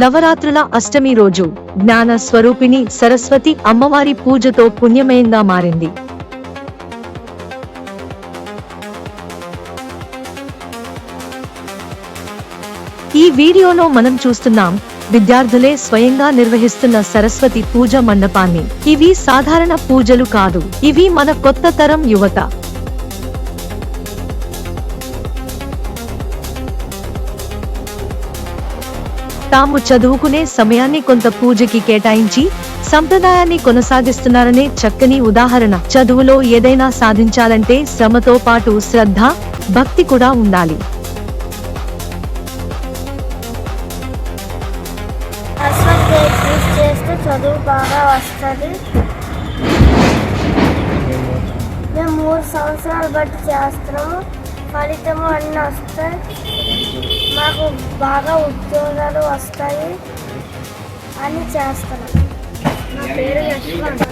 నవరాత్రుల అష్టమి రోజు జ్ఞాన స్వరూపిణి సరస్వతి అమ్మవారి పూజతో పుణ్యమయంగా మారింది. ఈ వీడియోలో మనం చూస్తున్నాం విద్యార్థులే స్వయంగా నిర్వహిస్తున్న సరస్వతి పూజ మండపాన్ని. ఇవి సాధారణ పూజలు కాదు ఇవి మన కొత్త తరం యువత. తాము చదువుకునే సమయాన్ని కొంత పూజకి కేటాయించి సంప్రదాయాన్ని కొనసాగిస్తున్నారనే చక్కని ఉదాహరణ. చదువులో ఏదైనా సాధించాలంటే శ్రమతో పాటు శ్రద్ధ భక్తి కూడా ఉండాలి. చేస్తే చదువు బాగా వస్తుంది. మేము మూడు సంవత్సరాలు బట్టి చేస్తున్నాము. ఫలితము అన్నీ వస్తాయి. మాకు బాగా ఉద్యోగాలు వస్తాయి అని చేస్తున్నాను నా పేరు యశ్వంత్.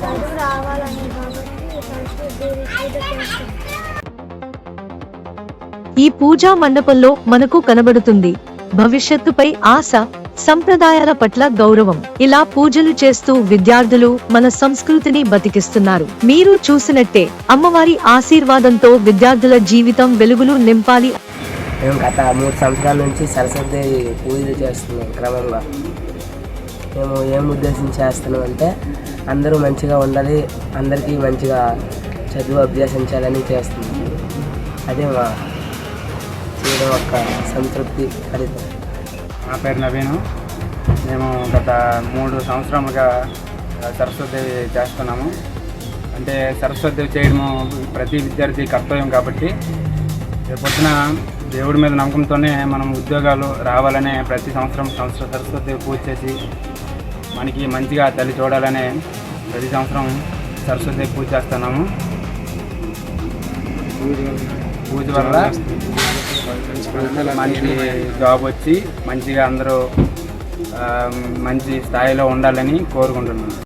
చదువు రావాలని కాబట్టి సంస్కృతి పూజ ఈ పూజా మండపంలో మనకు కనబడుతుంది భవిష్యత్తుపై ఆశ సంప్రదాయాల పట్ల గౌరవం. ఇలా పూజలు చేస్తూ విద్యార్థులు మన సంస్కృతిని బతికిస్తున్నారు. మీరు చూసినట్టే అమ్మవారి ఆశీర్వాదంతో విద్యార్థుల జీవితం వెలుగులు నింపాలి. మేము గత మూడు సంవత్సరాల నుంచి సరస్వతి పూజలు చేస్తున్నాం క్రమంగా. మేము ఏం ఉద్దేశం చేస్తున్నాం అంటే అందరూ మంచిగా ఉండాలి అందరికీ మంచిగా చదువు అభ్యసించాలని చేస్తున్నాం. అదే మా చేయడం ఒక సంతృప్తి ఫలితం. నా పేరు నవీను. మేము గత మూడు సంవత్సరాలుగా సరస్వతి చేస్తున్నాము. అంటే సరస్వతి చేయడము ప్రతి విద్యార్థి కర్తవ్యం కాబట్టి రేపొద్దున దేవుడి మీద నమ్మకంతోనే మనం ఉద్యోగాలు రావాలనే ప్రతి సంవత్సరం సంవత్సరం సరస్వతి పూజ చేసి మనకి మంచిగా తల్లి చూడాలనే ప్రతి సంవత్సరం సరస్వతి పూజ చేస్తున్నాము. పూజ వల్ల మనకి జాబ్ వచ్చి మంచిగా అందరూ మంచి స్థాయిలో ఉండాలని కోరుకుంటున్నాను